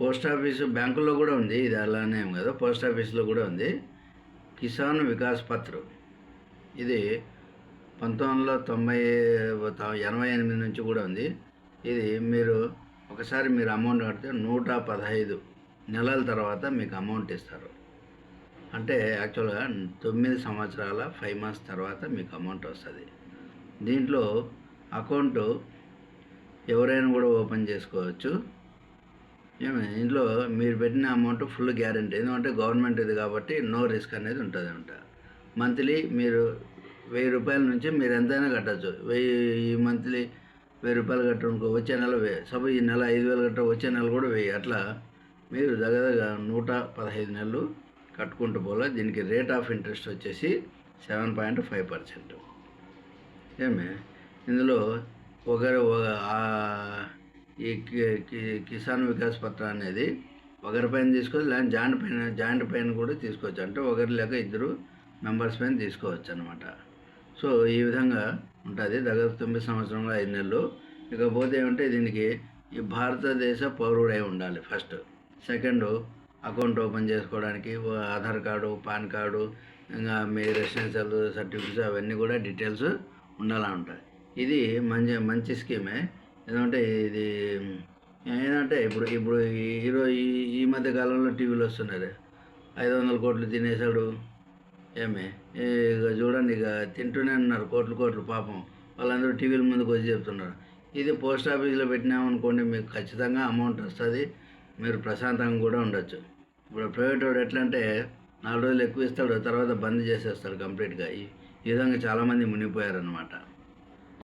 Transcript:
Post office బ్యాంకుల్లో కూడా ఉంది ఇది అలానే కదా. పోస్ట్ ఆఫీస్లో కూడా ఉంది. కిసాన్ వికాస్ పత్ర. ఇది పంతొమ్మిది వందల తొంభై ఎనభై ఎనిమిది నుంచి కూడా ఉంది. ఇది మీరు ఒకసారి మీరు అమౌంట్ కడితే నూట పదహైదు నెలల తర్వాత మీకు అమౌంట్ ఇస్తారు. అంటే యాక్చువల్గా తొమ్మిది సంవత్సరాల ఫైవ్ మంత్స్ తర్వాత మీకు అమౌంట్ వస్తుంది. దీంట్లో అకౌంట్ ఎవరైనా కూడా ఓపెన్ చేసుకోవచ్చు. ఏమి ఇందులో మీరు పెట్టిన అమౌంట్ ఫుల్ గ్యారంటీ ఎందుకంటే గవర్నమెంట్ ఇది కాబట్టి నో రిస్క్ అనేది ఉంటుంది అనమాట మంత్లీ మీరు వెయ్యి రూపాయల నుంచి మీరు ఎంతైనా కట్టచ్చు. వెయ్యి ఈ మంత్లీ వెయ్యి రూపాయలు కట్టడానికి వచ్చే నెల వెయ్యి. సపోజ్ ఈ నెల ఐదు వేలు కట్ట వచ్చే నెల కూడా వెయ్యి. అట్లా మీరు దగ్గర నూట పదహైదు నెలలు కట్టుకుంటూ పోలే. దీనికి రేట్ ఆఫ్ ఇంట్రెస్ట్ వచ్చేసి సెవెన్ పాయింట్ ఫైవ్ పర్సెంట్ ఏమే? ఇందులో ఒకరు ఒక- ఈ కి- కి- కిసాన్ వికాస్ పత్ర అనేది ఒకరి పైన తీసుకోవచ్చు లేదా జాయింట్ పైన జాయింట్ పైన కూడా తీసుకోవచ్చు. అంటే ఒకరి లేక ఇద్దరు మెంబర్స్ పైన తీసుకోవచ్చు అనమాట సో ఈ విధంగా ఉంటుంది. దగ్గర తొమ్మిది సంవత్సరంలో ఐదు నెలలు. ఇకపోతే ఏమంటే దీనికి ఈ భారతదేశ పౌరుడై ఉండాలి ఫస్ట్. సెకండ్ అకౌంట్ ఓపెన్ చేసుకోవడానికి ఆధార్ కార్డు పాన్ కార్డు ఇంకా మీ రెసిడెన్షియల్ సర్టిఫికేట్స్ అవన్నీ కూడా డీటెయిల్స్ ఉండాలా ఉంటాయి ఇది మంచి మంచి స్కీమే. ఎందుకంటే ఇది ఏంటంటే ఇప్పుడు ఇప్పుడు ఈరోజు ఈ ఈ మధ్య కాలంలో టీవీలో వస్తున్నారు. ఐదు వందల కోట్లు తినేశాడు. ఏమి? ఇక చూడండి ఇక తింటూనే ఉన్నారు కోట్లు కోట్లు పాపం. వాళ్ళందరూ టీవీల ముందుకు వచ్చి చెప్తున్నారు. ఇది పోస్ట్ ఆఫీస్లో పెట్టినామనుకోండి మీకు ఖచ్చితంగా అమౌంట్ వస్తుంది. మీరు ప్రశాంతంగా కూడా ఉండొచ్చు. ఇప్పుడు ప్రైవేట్ వాడు ఎట్లా అంటే నాలుగు రోజులు ఎక్కువ ఇస్తాడు తర్వాత బంద్ చేసేస్తాడు కంప్లీట్గా. ఈ ఈ విధంగా చాలామంది మునిగిపోయారనమాట